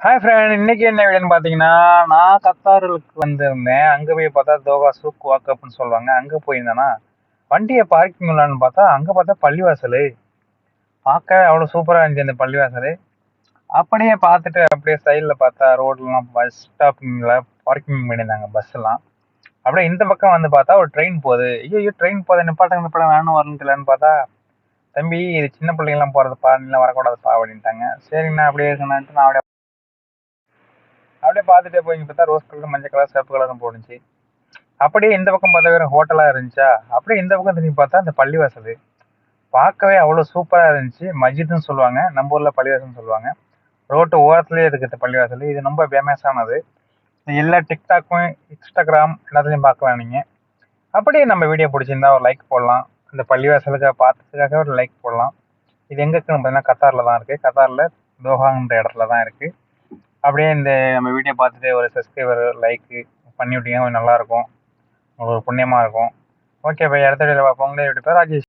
Hi friend இன்னைக்கு என்ன வீடுன்னு பார்த்தீங்கன்னா நான் கத்தாருக்கு வந்திருந்தேன் அங்கே போய் பார்த்தா தோகா சூக் வாக்கப்னு சொல்லுவாங்க. அங்கே போயிருந்தேன்னா வண்டியை பார்க்கிங் உள்ளான்னு பார்த்தா அங்கே பார்த்தா பள்ளிவாசல். பார்க்க அவ்வளோ சூப்பராக இருந்துச்சு அந்த பள்ளிவாசல். அப்படியே பார்த்துட்டு அப்படியே சைடில் பார்த்தா ரோட்லாம் பஸ் ஸ்டாப்பிங்கில் பார்க்கிங் பண்ணியிருந்தாங்க பஸ்ஸெல்லாம் அப்படியே இந்த பக்கம் வந்து பார்த்தா ஒரு ட்ரெயின் போகுது. ஐயோ ட்ரெயின் போகுது. நிப்பாட்டம் நிப்பாட்டம் வேணும் வரணுன்னு பார்த்தா தம்பி இது சின்ன பிள்ளைங்களாம் போகிறதுப்பா நீங்களாம் வரக்கூடாதுப்பா அப்படின்ட்டாங்க. சரிங்கண்ணா அப்படியே சொன்னான்ட்டு நான் அப்படியே அப்படியே பார்த்துட்டே போய் பார்த்தா ரோஸ் கலர் மஞ்சள் கலர் சிவப்பு கலரும் போணுச்சு அப்படியே இந்த பக்கம் பார்த்தா வேறு ஹோட்டலாக இருந்துச்சா? அப்படியே இந்த பக்கம் திரும்பி பார்த்தா அந்த பள்ளிவாசல். பார்க்கவே அவ்வளோ சூப்பராக இருந்துச்சு. மஜித்னு சொல்லுவாங்க. நம்ம ஊரில் பள்ளிவாசல்னு சொல்லுவாங்க. ரோட்டு ஓரத்துலேயே இருக்குது பள்ளிவாசல். இது ரொம்ப ஃபேமஸானது எல்லா டிக்டாக்கும் இன்ஸ்டாகிராம் எல்லாத்துலேயும் பார்க்கலாம் நீங்கள் அப்படியே நம்ம வீடியோ பிடிச்சிருந்தா ஒரு லைக் போடலாம். இந்த பள்ளிவாசலுக்காக பார்த்ததுக்காக ஒரு லைக் போடலாம். இது எங்கே இருக்குன்னு பார்த்தீங்கன்னா கத்தாரில் தான் இருக்குது கத்தாரில் தோஹாங்கிற இடத்துல தான் இருக்குது அப்படியே இந்த நம்ம வீடியோ பார்த்துட்டு ஒரு சப்ஸ்கிரைபர் லைக்கு பண்ணி விட்டீங்கன்னா கொஞ்சம் நல்லாயிருக்கும் உங்களுக்கு ஒரு புண்ணியமாக இருக்கும். ஓகே பை அடுத்த வீடியோவில் பார்ப்போங்களே எப்படி ராஜேஷ்.